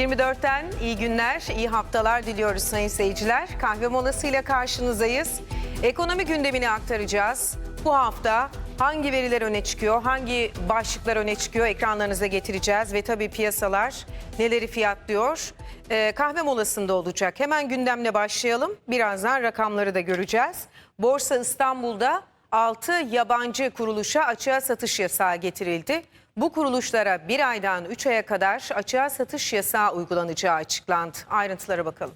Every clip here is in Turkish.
24'ten iyi günler, iyi haftalar diliyoruz sayın seyirciler. Kahve molasıyla karşınızdayız. Ekonomi gündemini aktaracağız. Bu hafta hangi veriler öne çıkıyor, hangi başlıklar öne çıkıyor ekranlarınıza getireceğiz. Ve tabii piyasalar neleri fiyatlıyor. Ee, kahve molasında olacak. Hemen gündemle başlayalım. Birazdan rakamları da göreceğiz. Borsa İstanbul'da 6 yabancı kuruluşa açığa satış yasağı getirildi. Bu kuruluşlara bir aydan 3 aya kadar açığa satış yasağı uygulanacağı açıklandı. Ayrıntılara bakalım.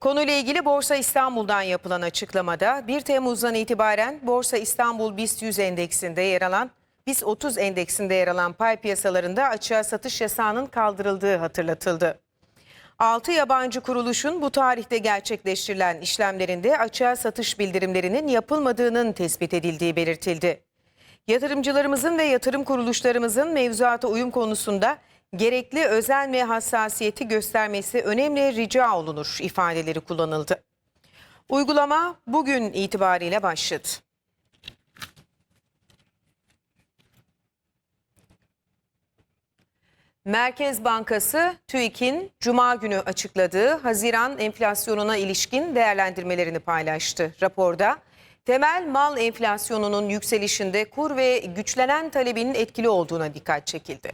Konuyla ilgili Borsa İstanbul'dan yapılan açıklamada 1 Temmuz'dan itibaren Borsa İstanbul BIST 100 endeksinde yer alan BIST 30 endeksinde yer alan pay piyasalarında açığa satış yasağının kaldırıldığı hatırlatıldı. 6 yabancı kuruluşun bu tarihte gerçekleştirilen işlemlerinde açığa satış bildirimlerinin yapılmadığının tespit edildiği belirtildi. Yatırımcılarımızın ve yatırım kuruluşlarımızın mevzuata uyum konusunda gerekli özen ve hassasiyeti göstermesi önemli rica olunur ifadeleri kullanıldı. Uygulama bugün itibariyle başladı. Merkez Bankası TÜİK'in Cuma günü açıkladığı Haziran enflasyonuna ilişkin değerlendirmelerini paylaştı. Raporda temel mal enflasyonunun yükselişinde kur ve güçlenen talebinin etkili olduğuna dikkat çekildi.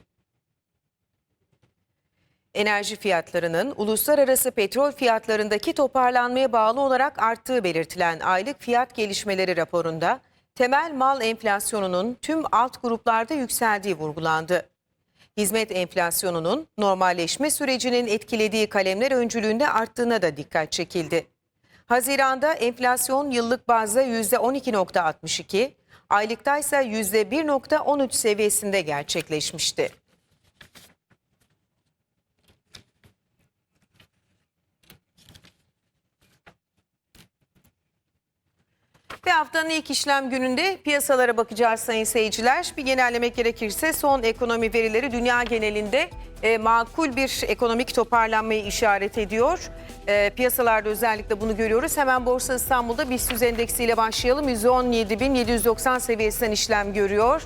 Enerji fiyatlarının uluslararası petrol fiyatlarındaki toparlanmaya bağlı olarak arttığı belirtilen aylık fiyat gelişmeleri raporunda temel mal enflasyonunun tüm alt gruplarda yükseldiği vurgulandı. Hizmet enflasyonunun normalleşme sürecinin etkilediği kalemler öncülüğünde arttığına da dikkat çekildi. Haziranda enflasyon yıllık bazda %12.62, aylıkta ise %1.13 seviyesinde gerçekleşmişti. Ve haftanın ilk işlem gününde piyasalara bakacağız sayın seyirciler. Bir genellemek gerekirse son ekonomi verileri dünya genelinde e, makul bir ekonomik toparlanmayı işaret ediyor. E, piyasalarda özellikle bunu görüyoruz. Hemen Borsa İstanbul'da BIST 100 endeksiyle başlayalım. %17.790 seviyesinden işlem görüyor.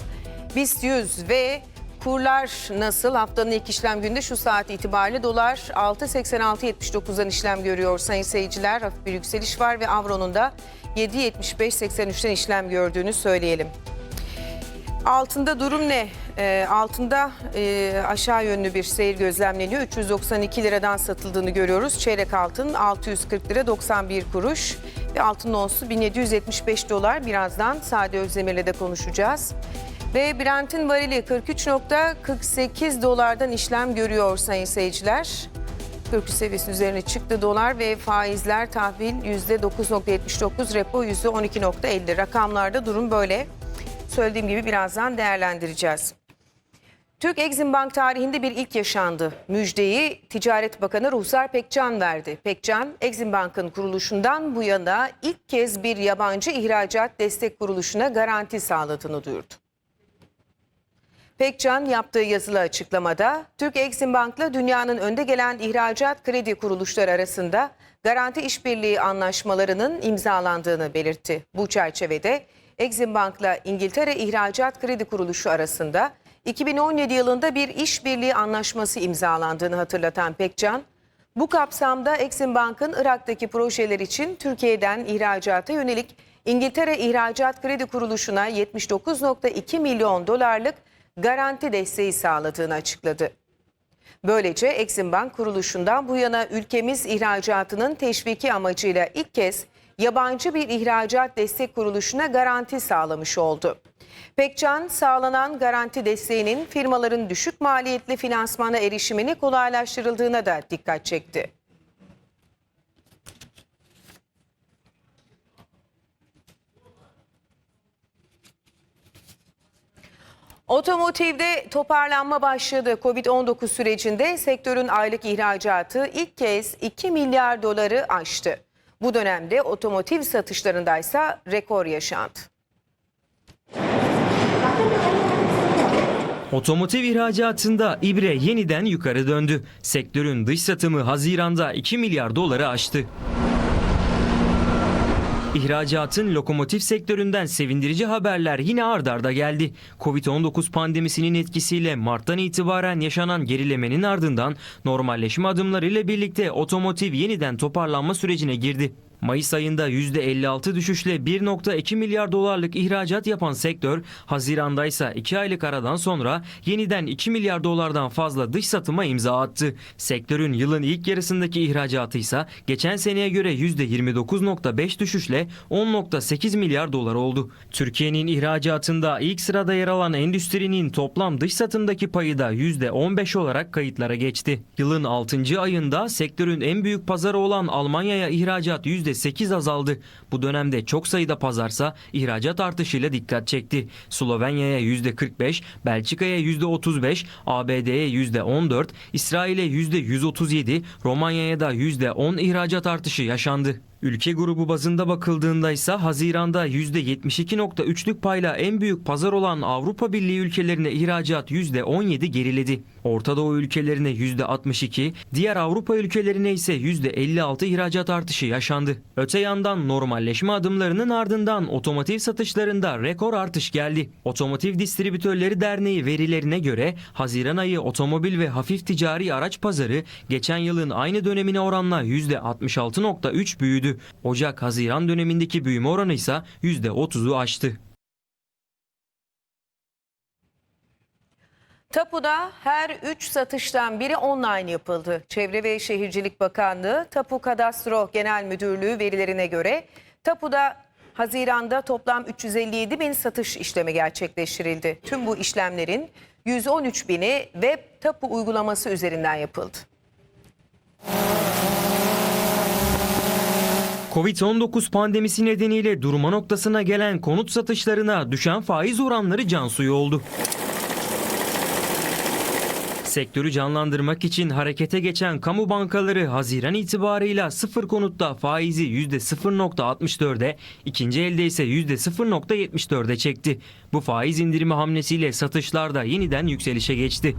BIST 100 ve Kurlar nasıl? Haftanın ilk işlem gününde şu saat itibariyle dolar 6.86.79'dan işlem görüyor sayın seyirciler. Hafif bir yükseliş var ve avronun da 7.75.83'ten işlem gördüğünü söyleyelim. Altında durum ne? Ee, altında e, aşağı yönlü bir seyir gözlemleniyor. 392 liradan satıldığını görüyoruz. Çeyrek altın 640 lira 91 kuruş ve altın onsu 1775 dolar. Birazdan Sade Özdemir'le de konuşacağız. Ve Brent'in varili 43.48 dolardan işlem görüyor sayın seyirciler. 43 seviyesinin üzerine çıktı dolar ve faizler tahvil %9.79, repo %12.50. Rakamlarda durum böyle. Söylediğim gibi birazdan değerlendireceğiz. Türk Exim Bank tarihinde bir ilk yaşandı. Müjdeyi Ticaret Bakanı Ruhsar Pekcan verdi. Pekcan, Exim Bank'ın kuruluşundan bu yana ilk kez bir yabancı ihracat destek kuruluşuna garanti sağladığını duyurdu. Pekcan yaptığı yazılı açıklamada Türk Exim Bank'la dünyanın önde gelen ihracat kredi kuruluşları arasında garanti işbirliği anlaşmalarının imzalandığını belirtti. Bu çerçevede Exim Bank'la İngiltere İhracat Kredi Kuruluşu arasında 2017 yılında bir işbirliği anlaşması imzalandığını hatırlatan Pekcan, bu kapsamda Exim Bank'ın Irak'taki projeler için Türkiye'den ihracata yönelik İngiltere İhracat Kredi Kuruluşu'na 79.2 milyon dolarlık garanti desteği sağladığını açıkladı. Böylece Exim Bank kuruluşundan bu yana ülkemiz ihracatının teşviki amacıyla ilk kez yabancı bir ihracat destek kuruluşuna garanti sağlamış oldu. Pekcan sağlanan garanti desteğinin firmaların düşük maliyetli finansmana erişimini kolaylaştırıldığına da dikkat çekti. Otomotivde toparlanma başladı. Covid-19 sürecinde sektörün aylık ihracatı ilk kez 2 milyar doları aştı. Bu dönemde otomotiv satışlarındaysa rekor yaşandı. Otomotiv ihracatında ibre yeniden yukarı döndü. Sektörün dış satımı Haziran'da 2 milyar doları aştı. İhracatın lokomotif sektöründen sevindirici haberler yine ard arda geldi. Covid-19 pandemisinin etkisiyle Mart'tan itibaren yaşanan gerilemenin ardından normalleşme adımlarıyla birlikte otomotiv yeniden toparlanma sürecine girdi. Mayıs ayında %56 düşüşle 1.2 milyar dolarlık ihracat yapan sektör, Haziran'da ise 2 aylık aradan sonra yeniden 2 milyar dolardan fazla dış satıma imza attı. Sektörün yılın ilk yarısındaki ihracatı ise geçen seneye göre %29.5 düşüşle 10.8 milyar dolar oldu. Türkiye'nin ihracatında ilk sırada yer alan endüstrinin toplam dış satımdaki payı da %15 olarak kayıtlara geçti. Yılın 6. ayında sektörün en büyük pazarı olan Almanya'ya ihracat %8 azaldı. Bu dönemde çok sayıda pazarsa ihracat artışıyla dikkat çekti. Slovenya'ya %45, Belçika'ya %35, ABD'ye %14, İsrail'e %137, Romanya'ya da %10 ihracat artışı yaşandı. Ülke grubu bazında bakıldığında ise Haziran'da %72.3'lük payla en büyük pazar olan Avrupa Birliği ülkelerine ihracat %17 geriledi. Orta Doğu ülkelerine %62, diğer Avrupa ülkelerine ise %56 ihracat artışı yaşandı. Öte yandan normalleşme adımlarının ardından otomotiv satışlarında rekor artış geldi. Otomotiv Distribütörleri Derneği verilerine göre Haziran ayı otomobil ve hafif ticari araç pazarı geçen yılın aynı dönemine oranla %66.3 büyüdü. Ocak-Haziran dönemindeki büyüme oranı ise %30'u aştı. Tapu'da her 3 satıştan biri online yapıldı. Çevre ve Şehircilik Bakanlığı Tapu Kadastro Genel Müdürlüğü verilerine göre Tapu'da Haziran'da toplam 357 bin satış işlemi gerçekleştirildi. Tüm bu işlemlerin 113 bini web tapu uygulaması üzerinden yapıldı. Covid-19 pandemisi nedeniyle durma noktasına gelen konut satışlarına düşen faiz oranları can suyu oldu. Sektörü canlandırmak için harekete geçen kamu bankaları Haziran itibarıyla sıfır konutta faizi %0.64'e, ikinci elde ise %0.74'e çekti. Bu faiz indirimi hamlesiyle satışlar da yeniden yükselişe geçti.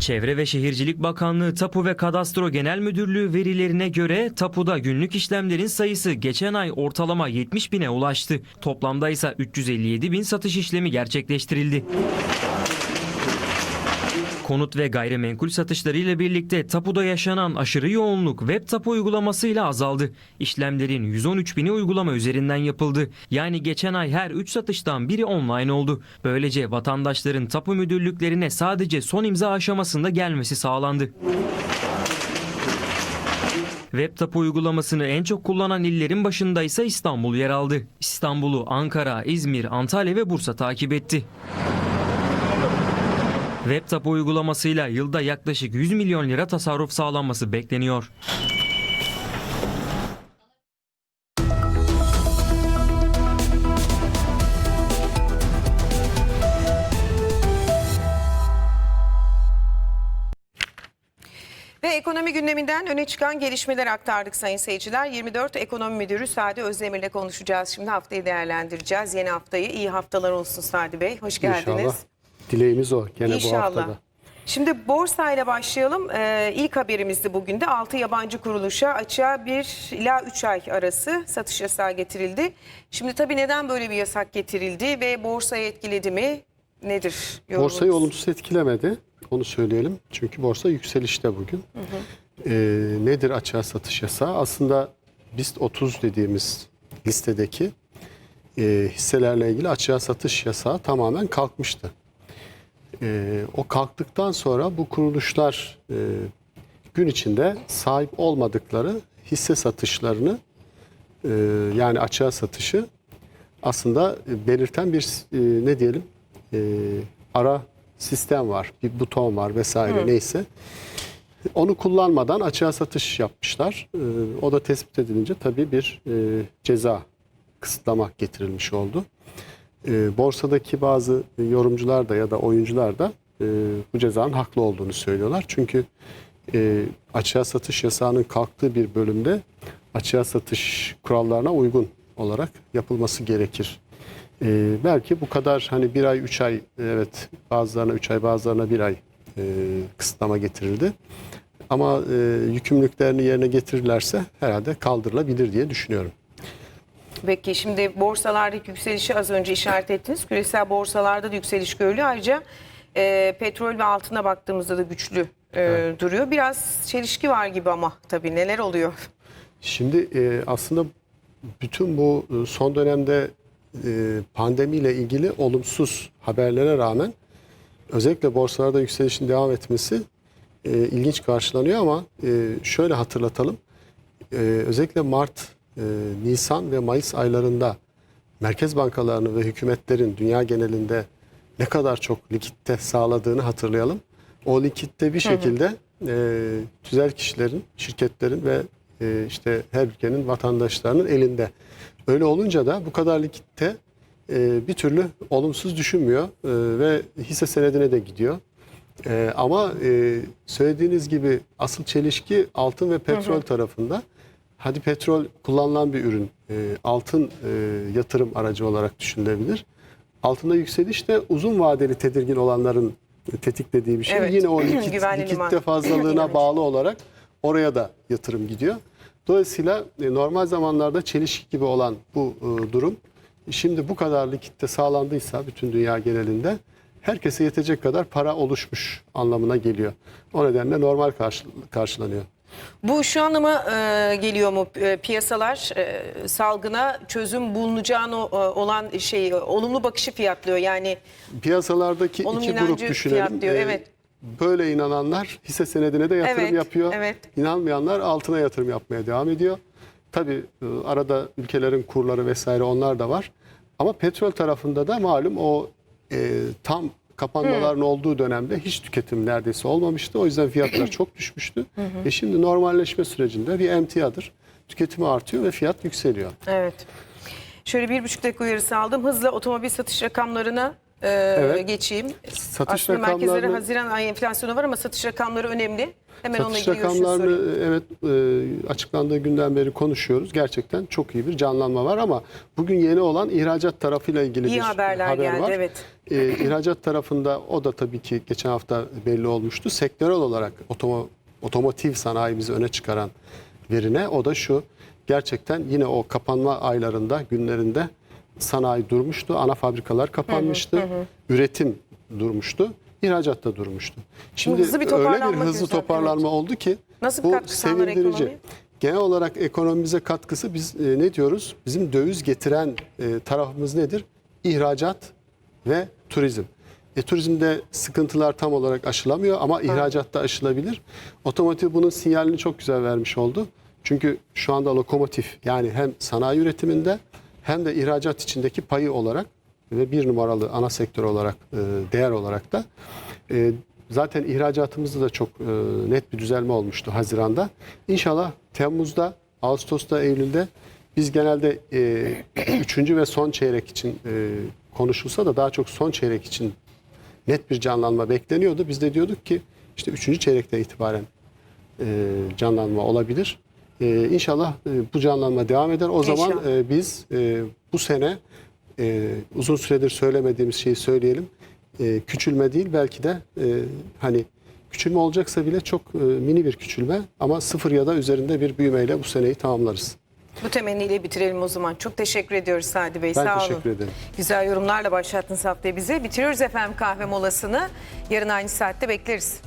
Çevre ve Şehircilik Bakanlığı Tapu ve Kadastro Genel Müdürlüğü verilerine göre tapuda günlük işlemlerin sayısı geçen ay ortalama 70 bine ulaştı. Toplamda ise 357 bin satış işlemi gerçekleştirildi. Konut ve gayrimenkul satışlarıyla birlikte tapuda yaşanan aşırı yoğunluk web tapu uygulamasıyla azaldı. İşlemlerin 113 bini uygulama üzerinden yapıldı. Yani geçen ay her 3 satıştan biri online oldu. Böylece vatandaşların tapu müdürlüklerine sadece son imza aşamasında gelmesi sağlandı. Web tapu uygulamasını en çok kullanan illerin başında ise İstanbul yer aldı. İstanbul'u Ankara, İzmir, Antalya ve Bursa takip etti. Web tapu uygulamasıyla yılda yaklaşık 100 milyon lira tasarruf sağlanması bekleniyor. Ve ekonomi gündeminden öne çıkan gelişmeleri aktardık sayın seyirciler. 24 Ekonomi Müdürü Sadi Özdemir'le konuşacağız. Şimdi haftayı değerlendireceğiz. Yeni haftayı iyi haftalar olsun Sadi Bey. Hoş geldiniz. İnşallah. Dileğimiz o gene bu İnşallah. haftada. Şimdi borsayla başlayalım. Ee, ilk haberimizdi bugün de 6 yabancı kuruluşa açığa 1 ila 3 ay arası satış yasağı getirildi. Şimdi tabii neden böyle bir yasak getirildi ve borsayı etkiledi mi? Nedir yorumunuz? Borsayı olumsuz etkilemedi. Onu söyleyelim. Çünkü borsa yükselişte bugün. Ee, nedir açığa satış yasağı? Aslında BIST 30 dediğimiz listedeki e, hisselerle ilgili açığa satış yasağı tamamen kalkmıştı. Ee, o kalktıktan sonra bu kuruluşlar e, gün içinde sahip olmadıkları hisse satışlarını e, yani açığa satışı aslında belirten bir e, ne diyelim e, ara sistem var, bir buton var vesaire neyse. Onu kullanmadan açığa satış yapmışlar. E, o da tespit edilince tabii bir e, ceza kısıtlama getirilmiş oldu. E, borsadaki bazı yorumcular da ya da oyuncular da e, bu cezanın haklı olduğunu söylüyorlar. Çünkü e, açığa satış yasağının kalktığı bir bölümde açığa satış kurallarına uygun olarak yapılması gerekir. E, belki bu kadar hani bir ay, üç ay evet bazılarına üç ay bazılarına bir ay e, kısıtlama getirildi. Ama e, yükümlülüklerini yerine getirirlerse herhalde kaldırılabilir diye düşünüyorum. Peki şimdi borsalardaki yükselişi az önce işaret ettiniz. Küresel borsalarda da yükseliş görülüyor. Ayrıca e, petrol ve altına baktığımızda da güçlü e, duruyor. Biraz çelişki var gibi ama tabii neler oluyor? Şimdi e, aslında bütün bu e, son dönemde e, pandemiyle ilgili olumsuz haberlere rağmen özellikle borsalarda yükselişin devam etmesi e, ilginç karşılanıyor ama e, şöyle hatırlatalım. E, özellikle Mart, e, Nisan ve Mayıs aylarında merkez bankalarının ve hükümetlerin dünya genelinde ne kadar çok likitte sağladığını hatırlayalım. O likitte bir şekilde e, tüzel kişilerin, şirketlerin ve e, işte her ülkenin vatandaşlarının elinde. Öyle olunca da bu kadar likitte e, bir türlü olumsuz düşünmüyor e, ve hisse senedine de gidiyor. E, ama e, söylediğiniz gibi asıl çelişki altın ve petrol tarafında. Hadi petrol kullanılan bir ürün, e, altın e, yatırım aracı olarak düşünülebilir. Altında yükseliş de uzun vadeli tedirgin olanların tetiklediği bir şey. Evet. Yine o likit, likitte fazlalığına bağlı olarak oraya da yatırım gidiyor. Dolayısıyla e, normal zamanlarda çelişki gibi olan bu e, durum şimdi bu kadar likitte sağlandıysa bütün dünya genelinde herkese yetecek kadar para oluşmuş anlamına geliyor. O nedenle normal karşı- karşılanıyor. Bu şu anlama e, geliyor mu E, piyasalar e, salgına çözüm bulunacağını e, olan şey olumlu bakışı fiyatlıyor. Yani Piyasalardaki Olumlu iki grup düşünelim. fiyatlıyor, Ee, evet. Böyle inananlar hisse senedine de yatırım Evet, yapıyor. evet. İnanmayanlar altına yatırım yapmaya devam ediyor. Tabii e, arada ülkelerin kurları vesaire onlar da var. Ama petrol tarafında da malum o e, tam kapanmaların olduğu dönemde hiç tüketim neredeyse olmamıştı. O yüzden fiyatlar çok düşmüştü. E şimdi normalleşme sürecinde bir emtiadır. Tüketimi artıyor ve fiyat yükseliyor. evet. Şöyle bir buçuk dakika uyarısı aldım. Hızla otomobil satış rakamlarına e, Evet. geçeyim. Satış Aslında merkezlere Haziran ayı enflasyonu var ama satış rakamları önemli. Hemen onunla Satış ilgili görüşünüzü sorayım. rakamlarını evet e, açıklandığı günden beri konuşuyoruz. Gerçekten çok iyi bir canlanma var ama bugün yeni olan ihracat tarafıyla ilgili İyi bir haberler haber geldi, var. evet. E, ihracat tarafında o da tabii ki geçen hafta belli olmuştu. Sektörel olarak otomo, otomotiv sanayimizi öne çıkaran verine o da şu. Gerçekten yine o kapanma aylarında, günlerinde sanayi durmuştu. Ana fabrikalar kapanmıştı. Üretim durmuştu. ihracat da durmuştu. Şimdi hızlı bir öyle bir hızlı güzel, toparlanma oldu ki Nasıl bu sevindirici. ekonomiye? Genel olarak ekonomimize katkısı biz e, ne diyoruz? Bizim döviz getiren e, tarafımız nedir? İhracat ve turizm. E, turizmde sıkıntılar tam olarak aşılamıyor ama ihracatta aşılabilir. Otomotiv bunun sinyalini çok güzel vermiş oldu. Çünkü şu anda lokomotif yani hem sanayi üretiminde hem de ihracat içindeki payı olarak ve bir numaralı ana sektör olarak e, değer olarak da e, zaten ihracatımızda da çok e, net bir düzelme olmuştu Haziran'da. İnşallah Temmuz'da, Ağustos'ta, Eylül'de biz genelde üçüncü ve son çeyrek için konuşulsa da daha çok son çeyrek için net bir canlanma bekleniyordu. Biz de diyorduk ki işte üçüncü çeyrekten itibaren canlanma olabilir. E, inşallah e, bu canlanma devam eder. O zaman İnşallah. e, biz e, bu sene e, uzun süredir söylemediğimiz şeyi söyleyelim. E, küçülme değil belki de e, hani küçülme olacaksa bile çok e, mini bir küçülme ama sıfır ya da üzerinde bir büyümeyle bu seneyi tamamlarız. Bu temenniyle bitirelim o zaman. Çok teşekkür ediyoruz Sadi Bey. Ben Sağ olun. teşekkür ederim. Güzel yorumlarla başlattınız haftayı bize. Bitiriyoruz efendim kahve molasını. Yarın aynı saatte bekleriz.